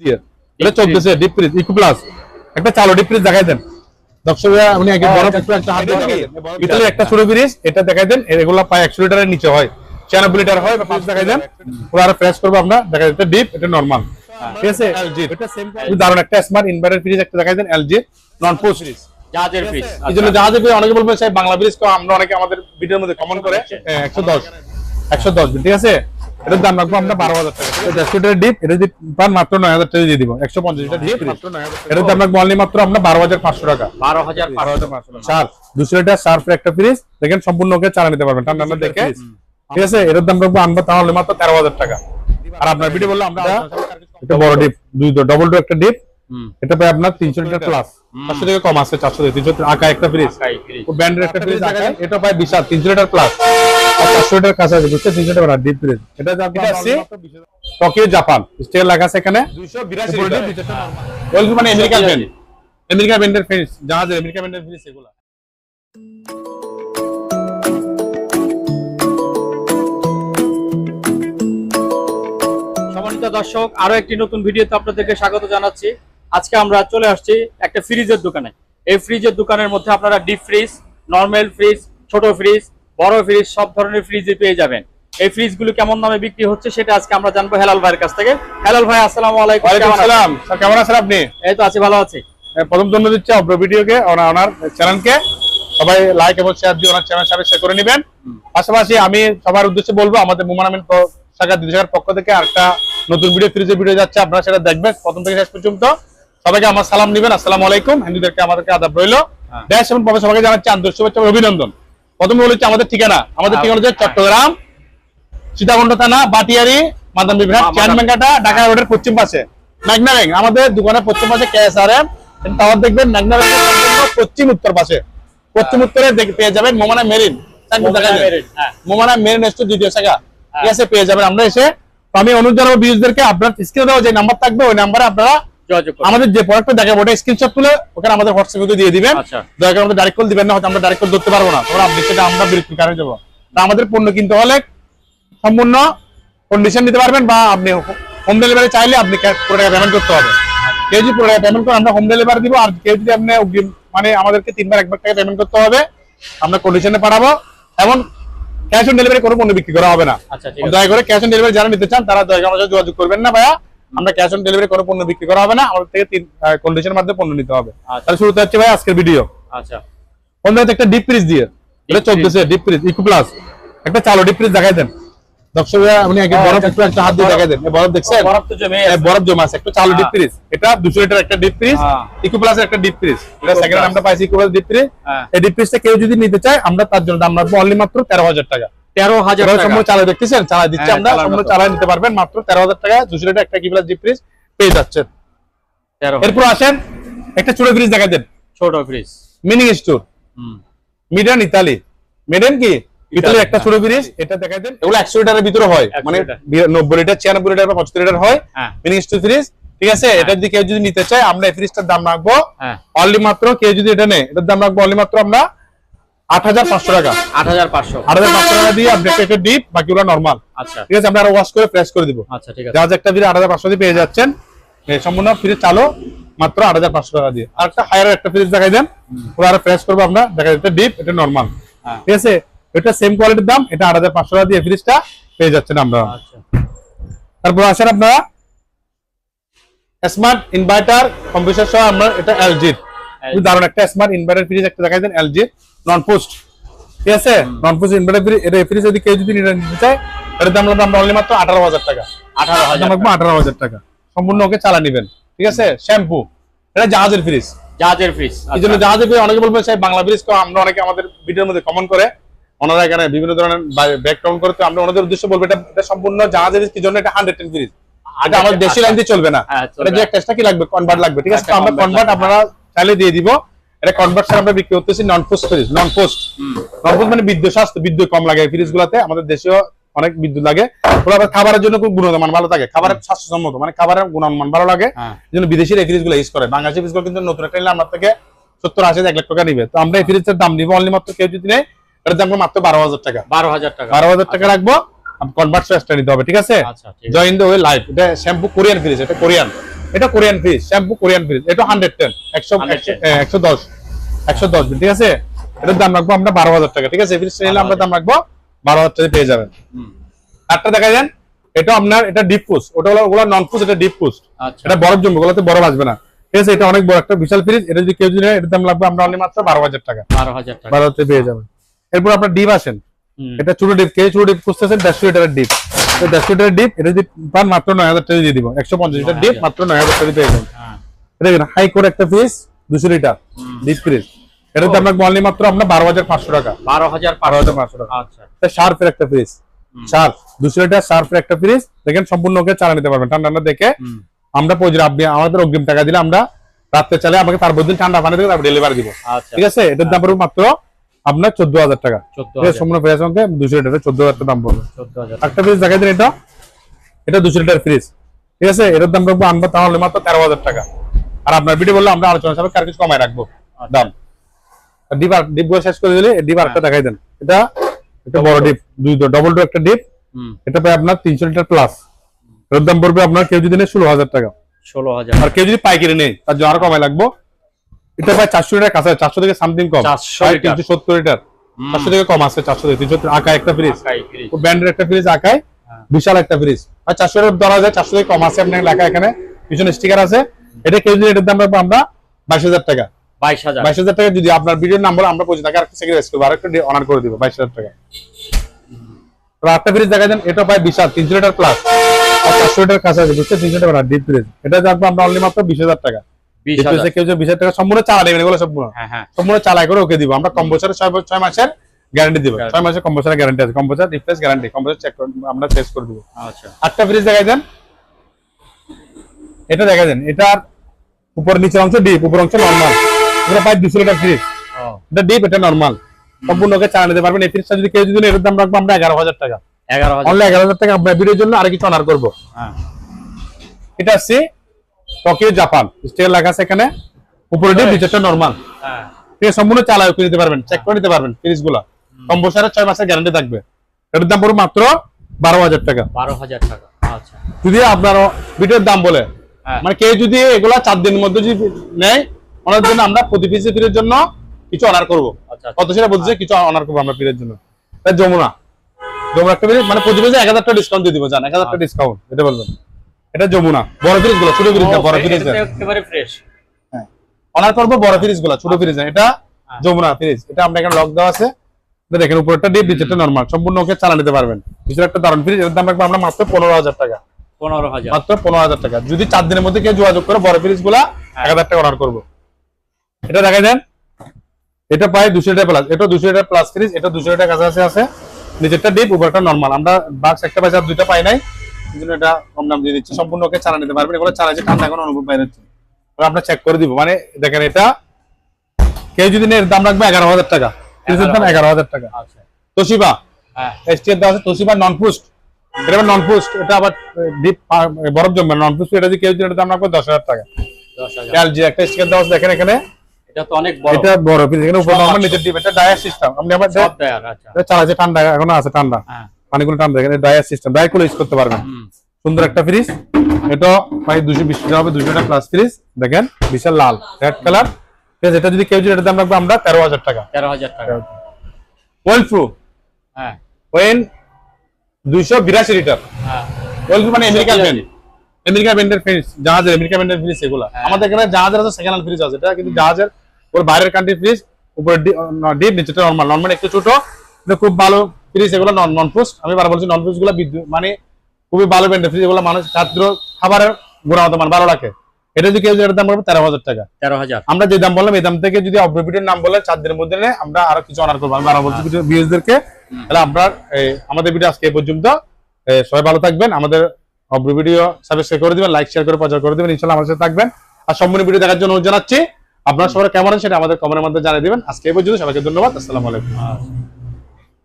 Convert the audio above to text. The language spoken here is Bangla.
দিয়ে। এটা চলতেছে ডিপ ফ্রিজ ইকো প্লাস একটা চালো ডিপ ফ্রিজ দেখাই দেন। দর্শকরা আপনি আগে বড় একটু একটা হাত দিয়ে দেখাই দেন ভিতরে একটা ছোট ফ্রিজ এটা দেখাই দেন এগুলো প্রায় একশো লিটারের নিচে হয়। ছিয়ানব্বই লিটার হয় বা পাঁচ দেখাই দেন। ওরা আরও ফ্রেশ করব আমরা দেখা যাচ্ছে ডিপ এটা নর্মাল ঠিক আছে? এলজি এটা সেম দারুণ একটা স্মার্ট ইনভার্টার ফ্রিজ একটা দেখাই দেন এলজি নন পোস্ট ফ্রিজ জাহাজের ফ্রিজ এই জন্য জাহাজে ফ্রিজ অনেকে বলবেন সাহেব বাংলা ফ্রিজ আমরা অনেকে আমাদের ভিডিওর মধ্যে কমন করে। একশো দশ। একশো দশ ঠিক আছে? এটার দাম রাখব আমরা বারো হাজার টাকা। দেড়শো লিটার ডিপ এটা যদি পান মাত্র নয় হাজার টাকা দিয়ে দিব। একশো পঞ্চাশ লিটার ডিপ এটার দাম রাখব অনলি মাত্র আমরা বারো হাজার পাঁচশো টাকা। বারো হাজার বারো হাজার পাঁচশো। সার দুশো লিটার সার্ফের একটা ফ্রিজ দেখেন সম্পূর্ণ ওকে চালা নিতে পারবেন। ঠান্ডা ঠান্ডা দেখে? ঠিক আছে? এটার দাম রাখব আমরা তাহলে মাত্র তেরো হাজার টাকা। আর আপনার ভিডিও বললে আমরা একটা বড় ডিপ দুই ডবল ডোর একটা ডিপ এটা পাই আপনার তিনশো লিটার প্লাস চারশো থেকে কম আছে চারশো থেকে। তিনশো আঁকা একটা ফ্রিজ ব্যান্ডের একটা ফ্রিজ এটা পাই বিশাল তিনশো লিটার প্লাস চারশো কাছে আছে বুঝতে তিনশো টাকা ডিপ ফ্রিজ এটা এটা আছে টোকিও জাপান স্টিল লাগা আছে এখানে। মানে আমেরিকান ব্যান্ডের ফ্রিজ জাহাজের ব্যান্ডের সম্মানিত দর্শক আরও একটি নতুন ভিডিওতে আপনাদেরকে স্বাগত জানাচ্ছি। আজকে আমরা চলে আসছি একটা ফ্রিজের দোকানে। এই ফ্রিজের দোকানের মধ্যে আপনারা ডিপ ফ্রিজ নর্মাল ফ্রিজ ছোট ফ্রিজ বড় ফ্রিজ সব ধরনের ফ্রিজই পেয়ে যাবেন। এই ফ্রিজগুলো কেমন দামে বিক্রি হচ্ছে সেটা আজকে আমরা জানব হেলাল ভাইয়ের কাছ থেকে। হেলাল ভাই আসসালামু আলাইকুম কেমন আছেন? আসসালাম। স্যার কেমন আছেন আপনি? এই তো আছি ভালো আছি। হ্যাঁ, প্রথম ধন্যবাদ দিচ্ছি অব্র ভিডিওকে ওনার চ্যানেলকে সবাই লাইক এবং শেয়ার দিয়ে ওনার চ্যানেল সাথে শেয়ার করে নেবেন। পাশাপাশি আমি সবার উদ্দেশ্যে বলব আমাদের মুমানামিন শাখা দুই পক্ষ থেকে আরেকটা নতুন ভিডিও ফ্রিজের ভিডিও যাচ্ছে আপনারা সেটা দেখবেন প্রথম থেকে শেষ পর্যন্ত। সবাইকে আমার সালাম দিবেন আসসালামু আলাইকুম। হিন্দুদেরকে আমাদেরকে আদাব রইল। দেশ এবং সবাইকে জানাচ্ছি আন্তরিক শুভেচ্ছা অভিনন্দন। প্রথমে বলেছি আমাদের ঠিকানা আমাদের ঠিকানা হচ্ছে চট্টগ্রাম সীতাকুণ্ড থানা বাটিয়ারি মাদান বিভাগ চ্যানমেঙ্গাটা ঢাকা রোডের পশ্চিম পাশে। ম্যাগনা ব্যাংক আমাদের দোকানের পশ্চিম পাশে কেএসআরএম টাওয়ার দেখবেন ম্যাগনা ব্যাংকের পশ্চিম উত্তর পাশে। পশ্চিম উত্তরে পেয়ে যাবেন মোমানা মেরিন। মোমানা মেরিন, হ্যাঁ। মেরিন স্টোর দ্বিতীয় শাখা। ঠিক আছে পেয়ে যাবেন। আমরা এসে তো আমি অনুরোধ জানাব বিউজদেরকে আপনার স্ক্রিনে দেওয়া যে নাম্বার থাকবে ওই নাম্বারে আপনারা। আমাদের যে প্রোডাক্টটা দেখাবো ওটা স্ক্রিনশট তুলে ওখানে আমাদের হোয়াটসঅ্যাপে দিয়ে দিবেন। আচ্ছা। দয়া করে আমাদের ডাইরেক্ট কল দিবেন না হয়তো আমরা ডাইরেক্ট কল ধরতে পারব না। তোমরা আপনি সেটা আমরা বিরক্তি কারণে যাব তা আমাদের পণ্য কিনতে হলে সম্পূর্ণ কন্ডিশন নিতে পারবেন বা আপনি হোম ডেলিভারি চাইলে আপনি ক্যাশ পুরো টাকা পেমেন্ট করতে হবে। কেউ যদি পুরো টাকা পেমেন্ট করেন আমরা হোম ডেলিভারি দিব। আর কেউ যদি আপনি মানে আমাদেরকে তিনবার একবার টাকা পেমেন্ট করতে হবে আমরা কন্ডিশনে পাঠাবো। এবং ক্যাশ অন ডেলিভারি কোনো পণ্য বিক্রি করা হবে না। আচ্ছা ঠিক আছে। দয়া করে ক্যাশ অন ডেলিভারি যারা নিতে চান তারা দয়া করে আমাদের সাথে যোগাযোগ করবেন না ভাইয়া। আমরা ক্যাশ অন ডেলিভারি কোনো পণ্য বিক্রি করা হবে না আমাদের থেকে তিন কন্ডিশনের মাধ্যমে পণ্য নিতে হবে। আচ্ছা। তাহলে শুরুতে হচ্ছে ভাই আজকের ভিডিও আচ্ছা। অন্য একটা ডিপ ফ্রিজ দিয়ে। এটা চলতেছে ডিপ ফ্রিজ ইকো প্লাস একটা চালো ডিপ ফ্রিজ দেখাই দেন। দর্শকরা আপনি আগে বরফ একটু একটা হাত দিয়ে দেখাই দেন। বরফ দেখছেন? বরফ তো জমে এই আছে। বরফ জমা আছে। একটা চালো ডিপ হ্যাঁ। ফ্রিজ এটা 200 লিটার একটা ডিপ ফ্রিজ হ্যাঁ। ইকো প্লাস একটা ডিপ ফ্রিজ এটা সেকেন্ড। আমরা পাইছি ইকো প্লাস ডিপ ফ্রিজ হ্যাঁ। এই ডিপ ফ্রিজটা কেউ যদি নিতে চায় আমরা তার জন্য দাম রাখব অনলি মাত্র 13000 টাকা। তেরো হাজার চালা দেখতেছেন? চালা দিচ্ছি হ্যাঁ, আমরা। চালা নিতে পারবেন মাত্র 13000 টাকা। 200 লিটার একটা ইকো প্লাস ডিপ ফ্রিজ পেয়ে যাচ্ছেন। এরপর আসেন একটা ছোট ফ্রিজ দেখাই দেন। ছোট ফ্রিজ মিনি স্টোর। মিডান ইতালি মিডান কি? ইতালি একটা হ্যাঁ। ছোট ফ্রিজ এটা দেখাই দেন। এগুলো একশো লিটারের ভিতরে হয়। মানে নব্বই লিটার ছিয়ানব্বই লিটার বা পঁচাত্তর লিটার হয়। হ্যাঁ। মিনি স্টোর ফ্রিজ ঠিক আছে? এটা যদি কেউ যদি নিতে চায় আমরা এই ফ্রিজটার দাম রাখব। হ্যাঁ। অনলি মাত্র কেউ যদি এটা নেয় এটার দাম রাখব অনলি মাত্র আমরা আট হাজার পাঁচশো টাকা। আট হাজার পাঁচশো। আট হাজার পাঁচশো টাকা দিয়ে আপনি একটা ডিপ বাকি নর্মাল আচ্ছা। ঠিক আছে আমরা আরও ওয়াশ করে ফ্রেশ করে দিব। আচ্ছা ঠিক আছে। জাহাজ একটা ফ্রিজ আট হাজার পাঁচশো দিয়ে পেয়ে যাচ্ছেন সম্পূর্ণ ফ্রিজ চালো মাত্র আট হাজার পাঁচশো টাকা দিয়ে। আর একটা হায়ার একটা ফ্রিজ দেখাই দেন। ওরা আরও ফ্রেশ করব আমরা দেখা যাচ্ছে ডিপ এটা নর্মাল হ্যাঁ। ঠিক আছে এটা সেম কোয়ালিটির দাম এটা আট হাজার পাঁচশো টাকা দিয়ে ফ্রিজটা পেয়ে যাচ্ছেন আমরা। আচ্ছা। তারপর আসেন আপনারা স্মার্ট ইনভার্টার কম্পিউটার সহ আমরা এটা এলজির দারুণ একটা স্মার্ট ইনভার্টার ফ্রিজ একটা দেখাই দেন এলজির নন পোস্ট ঠিক আছে? নন পোস্ট ইনভার্টার ফ্রিজ এটা ফ্রিজ যদি কেউ যদি নিতে চায় এটার দাম আমরা অনলি মাত্র আঠারো হাজার টাকা। আঠারো হাজার আঠারো হাজার টাকা। সম্পূর্ণ ওকে চালা নিবেন। ঠিক আছে? শ্যাম্পু এটা জাহাজের ফ্রিজ জাহাজের ফ্রিজ এই জন্য জাহাজের ফ্রিজ অনেকে বলবেন সাহেব বাংলা ফ্রিজ আমরা অনেকে আমাদের ভিডিওর মধ্যে কমন করে। ওনারা এখানে বিভিন্ন ধরনের আমরা ওনাদের উদ্দেশ্যে বলব এটা এটা সম্পূর্ণ জাহাজের ফ্রিজ কি জন্য এটা হান্ড্রেড টেন ফ্রিজ এটা আমাদের দেশি লাইন দিয়ে চলবে না। হ্যাঁ, এটা যে টেস্টটা কি লাগবে? কনভার্ট লাগবে। ঠিক আছে? আমরা কনভার্ট আপনারা চাইলে দিয়ে দিব। এটা কনভার্ট ছাড়া আমরা বিক্রি করতেছি non frost fridge non frost non frost মানে বিদ্যুৎ স্বাস্থ্য বিদ্যুৎ কম লাগে ফ্রিজ গুলাতে আমাদের দেশেও অনেক বিদ্যুৎ লাগে। ওগুলো আবার খাবারের জন্য খুব গুণমান ভালো থাকে। খাবারের স্বাস্থ্যসম্মত মানে খাবারের গুণমান ভালো লাগে। হ্যাঁ। এই জন্য বিদেশিরা এই ফ্রিজগুলো ইউজ করে। বাংলাদেশের ফ্রিজগুলো কিন্তু নতুন একটা নিলে আপনার থেকে সত্তর আশি এক লাখ টাকা নিবে। তো আমরা এই ফ্রিজের দাম নিবো অনলি মাত্র কেউ যদি নেই এটার দাম মাত্র বারো হাজার টাকা। বারো হাজার টাকা। বারো হাজার টাকা রাখব। কনভার্ট নিতে হবে ঠিক আছে? জয় দ্য ওয়ে লাইফ এটা শ্যাম্পু কোরিয়ান ফ্রিজ এটা কোরিয়ান এটা Korean fridge shampoo Korean fridge এটা হান্ড্রেড টেন একশো 110 একশো দশ একশো দশ ঠিক আছে? এটার দাম রাখব আমরা বারো হাজার টাকা ঠিক আছে? ফ্রিজ নিলে আমরা দাম রাখব বারো হাজার টাকা পেয়ে যাবেন। আটটা দেখা যান এটা আপনার এটা ডিপ পুস্ট ওটা হলো ওগুলো নন পুস্ট এটা ডিপ পুস্ট আচ্ছা। এটা বরফ জমবে ওগুলোতে বরফ আসবে না। ঠিক আছে? এটা অনেক বড় একটা বিশাল ফ্রিজ এটা যদি কেউ যদি এটার দাম লাগবে আমরা অনলি মাত্র বারো হাজার টাকা। বারো হাজার টাকা। বারো হাজার পেয়ে যাবেন। এরপর আপনার ডিপ আসেন। এটা ছোট ডিপ কে ছোট ডিপ খুঁজতেছেন? দেড়শো লিটারের ডিপ। দেড়শো লিটারের ডিপ এটা যদি পান মাত্র নয় হাজার টাকা দিয়ে দিব। একশো পঞ্চাশ লিটার ডিপ মাত্র নয় হাজার টাকা পেয়ে যাবেন হ্যাঁ, দেখেন হাই করে একটা ফ্রিজ দুশো লিটার ডিপ ফ্রিজ এটার দাম রাখব অনলি মাত্র আপনার বারো হাজার পাঁচশো টাকা। বারো হাজার বারো হাজার পাঁচশো টাকা। আচ্ছা। শার্পের একটা ফ্রিজ শার্প দুশো লিটার শার্পের একটা ফ্রিজ দেখেন সম্পূর্ণ ওকে চালা নিতে পারবেন। ঠান্ডা দেখে আমরা প্রয়োজন আপনি আমাদের অগ্রিম টাকা দিলে আমরা রাত্রে চালে আমাকে তার বদিন ঠান্ডা পানি থেকে তারপর ডেলিভারি দিব। আচ্ছা। ঠিক আছে? এটার দাম পড়বে মাত্র আপনার চোদ্দ হাজার টাকা। সম্পূর্ণ ফ্রেশ অঙ্কে দুশো লিটার চোদ্দ হাজার টাকা দাম পড়বে। একটা ফ্রিজ দেখাই দিন এটা। এটা দুশো লিটার ফ্রিজ ঠিক আছে? এটার দাম রাখব আনব তাহলে মাত্র তেরো হাজার টাকা। আর আপনার ভিডিও বললে আমরা আলোচনা সাপেক্ষে আর কিছু কমাই রাখব। দাম ডিপ আর ডিপগুলো শেষ করে দিলে ডিপ আরেকটা দেখাই দেন। এটা এটা বড় ডিপ দুই ডবল ডোর একটা ডিপ এটা পাই আপনার তিনশো লিটার প্লাস এর দাম পড়বে আপনার কেউ যদি নেয় ষোলো হাজার টাকা। ষোলো হাজার। আর কেউ যদি পাইকারি নেই তার জন্য আরও কমাই লাগবো এটা প্রায় চারশো লিটার কাছে চারশো থেকে সামথিং কম। 400 তিনশো সত্তর লিটার। চারশো থেকে কম আছে চারশো থেকে। তিনশো আঁকা একটা ফ্রিজ ব্র্যান্ডের একটা ফ্রিজ আঁকায় হ্যাঁ। বিশাল একটা ফ্রিজ আর চারশো টাকা ধরা যায় চারশো থেকে কম আছে আপনার লেখা এখানে। পিছনে স্টিকার আছে। এটা কেউ যদি এটার দাম রাখব আমরা বাইশ হাজার টাকা। বাইশ হাজার। বাইশ হাজার টাকা যদি আপনার ভিডিওর নাম বলে আমরা পৌঁছে টাকা আরেকটা সেক্রেটারি করব আরেকটা অনার করে দিব বাইশ হাজার টাকা। তো আটটা ফ্রিজ দেখা যান এটা প্রায় বিশাল তিনশো লিটার প্লাস আর চারশো লিটার কাছে বুঝছে তিনশো টাকা ডিপ ফ্রিজ এটা রাখব আমরা অনলি মাত্র বিশ হাজার টাকা। কেউ বিশ টাকা সম্পূর্ণ চালা নেবেন এগুলো সম্পূর্ণ। হ্যাঁ হ্যাঁ। সম্পূর্ণ চালাই করে ওকে দিব। আমরা কম বছরে ছয় ছয় মাসের গ্যারান্টি দিব। ছয় মাসের কম বছরের গ্যারান্টি আছে। কম বছর রিপ্লেস গ্যারান্টি কম বছর চেক আমরা চেক করে দিব। আচ্ছা। আটটা ফ্রিজ দেখাই দেন। এটা দেখা দেন। এটার উপর নিচের অংশ ডিপ উপর অংশ নর্মাল এটা প্রায় দুশো লিটার ফ্রিজ এটা ডিপ এটা নর্মাল সম্পূর্ণ ওকে চালা নিতে পারবেন। এই ফ্রিজটা যদি কেউ যদি এটার দাম রাখব আমরা এগারো হাজার টাকা। এগারো হাজার। এগারো হাজার টাকা আপনার ভিডিওর জন্য আর কিছু অনার করব। হ্যাঁ। এটা আসছে টোকিও জাপান স্টিকার লেখা আছে এখানে। উপরে ডিপ নিচেরটা নর্মাল হ্যাঁ। ঠিক আছে সম্পূর্ণ চালায় করে নিতে পারবেন চেক করে নিতে পারবেন ফ্রিজগুলা কম বছরের ছয় মাসের গ্যারান্টি থাকবে। এটার দাম পড়বে মাত্র বারো হাজার টাকা। বারো হাজার টাকা। আচ্ছা। যদি আপনার ভিডিওর দাম বলে হ্যাঁ। মানে কেউ যদি এগুলা চার দিনের মধ্যে যদি নেয় ওনার জন্য আমরা প্রতি পিসে ফিরের জন্য কিছু অনার করব। আচ্ছা কত সেটা বলছে কিছু অনার করব আমরা ফিরের জন্য। যমুনা। যমুনা একটা মানে প্রতি পিসে এক হাজার টাকা ডিসকাউন্ট দিয়ে দিব জান। এক হাজার টাকা ডিসকাউন্ট এটা বলবেন। এটা যমুনা। বড় ফ্রিজগুলো ছোট ফ্রিজ না বড় ফ্রিজ একেবারে ফ্রেশ হ্যাঁ। অনার করব বড় ফ্রিজগুলা ছোট ফ্রিজ না এটা যমুনা ফ্রিজ এটা আমরা এখানে লক দেওয়া আছে। এটা দেখেন উপরটা ডিপ নিচেরটা নর্মাল সম্পূর্ণ ওকে চালা নিতে পারবেন। পিছনে একটা দারুণ ফ্রিজ এর দাম রাখব আমরা মাত্র পনেরো হাজার টাকা। পনেরো হাজার। মাত্র পনেরো হাজার টাকা। যদি চার দিনের মধ্যে কেউ যোগাযোগ করে বড় ফ্রিজগুলা এক হাজার টাকা অর্ডার করব। এটা দেখা দেন। এটা প্রায় দুশো লিটার প্লাস এটা দুশো লিটার প্লাস ফ্রিজ এটা দুশো লিটার কাছাকাছি আছে। নিচেরটা ডিপ উপরটা নর্মাল আমরা বাক্স একটা পাইছি আর দুইটা পাই নাই। এই জন্য এটা কম দাম দিয়ে দিচ্ছি। সম্পূর্ণ ওকে চালা নিতে পারবেন। এগুলো চালাচ্ছে ঠান্ডা এখন অনুভব বাইরে হচ্ছে আমরা চেক করে দিব। মানে দেখেন এটা কেউ যদি এর দাম রাখবে এগারো হাজার টাকা। ফ্রিজের দাম এগারো হাজার টাকা। আচ্ছা। তোশিবা? হ্যাঁ। এসটিএর দেওয়া আছে তোশিবা নন পুস্ট এটা আবার নন পুস্ট এটা আবার ডিপ বরফ জমবে। নন পুস্ট এটা যদি কেউ যদি দাম রাখবে দশ হাজার টাকা। এলজি একটা দেওয়া দেখেন এখানে। এটা তো অনেক বড়। এটা বড় ফ্রিজ এখানে উপর নরমাল নিচের ডিপ এটা ডায়ার সিস্টেম আপনি আবার আচ্ছা। চালাচ্ছে ঠান্ডা এখনও আছে ঠান্ডা। হ্যাঁ। পানিগুলো ঠান্ডা এখানে ডায়ার সিস্টেম ডায়ারগুলো ইউজ করতে পারবেন। সুন্দর একটা ফ্রিজ এটা প্রায় দুশো বিশ টাকা হবে দুশো টাকা প্লাস ফ্রিজ দেখেন বিশাল লাল রেড কালার ঠিক আছে এটা যদি কেউ যদি দাম রাখবে আমরা তেরো হাজার টাকা। তেরো হাজার টাকা। ওয়েল প্রু হ্যাঁ। ওয়েন দুইশো বিরাশি লিটার। হ্যাঁ। ওয়েল প্রু মানে আমেরিকান ব্র্যান্ড বিরাশি। আমেরিকা ব্র্যান্ডের ফ্রিজ জাহাজের আমেরিকা ব্র্যান্ডের ফ্রিজ এগুলো। হ্যাঁ। আমাদের এখানে জাহাজের আছে সেকেন্ড হ্যান্ড ফ্রিজ আছে। এটা কিন্তু জাহাজের ওর বাইরের কান্ট্রি ফ্রিজ উপরে ডিপ নিচেটা নর্মাল নর্মাল একটু ছোট খুব ভালো ফ্রিজ এগুলো নন নন পোস্ট আমি বার বলছি নন পোস্টগুলো বিদ্যুৎ মানে খুবই ভালো ব্র্যান্ডের ফ্রিজ এগুলো মানুষ খাদ্য খাবারের গুণগত মান ভালো রাখে। এটা যদি কেউ দাম পড়বে তেরো হাজার টাকা। তেরো হাজার। আমরা যে দাম বললাম এই দাম থেকে যদি অগ্রপিটের নাম বলে চার দিনের মধ্যে আমরা আরও কিছু অনার করব। আমি বারো বলছি কিছু ভিউজদেরকে তাহলে আপনার আমাদের ভিডিও আজকে এই পর্যন্ত। সবাই ভালো থাকবেন আমাদের অব্র ভিডিও সাবস্ক্রাইব করে দিবেন লাইক শেয়ার করে প্রচার করে দিবেন ইনশাল্লাহ আমাদের সাথে থাকবেন। আর সম্পূর্ণ ভিডিও দেখার জন্য অনুরোধ জানাচ্ছি আপনারা সবাই কেমন সেটা আমাদের কমেন্টের মধ্যে জানিয়ে দিবেন। আজকে এই পর্যন্ত সবাইকে ধন্যবাদ আসসালামু আলাইকুম।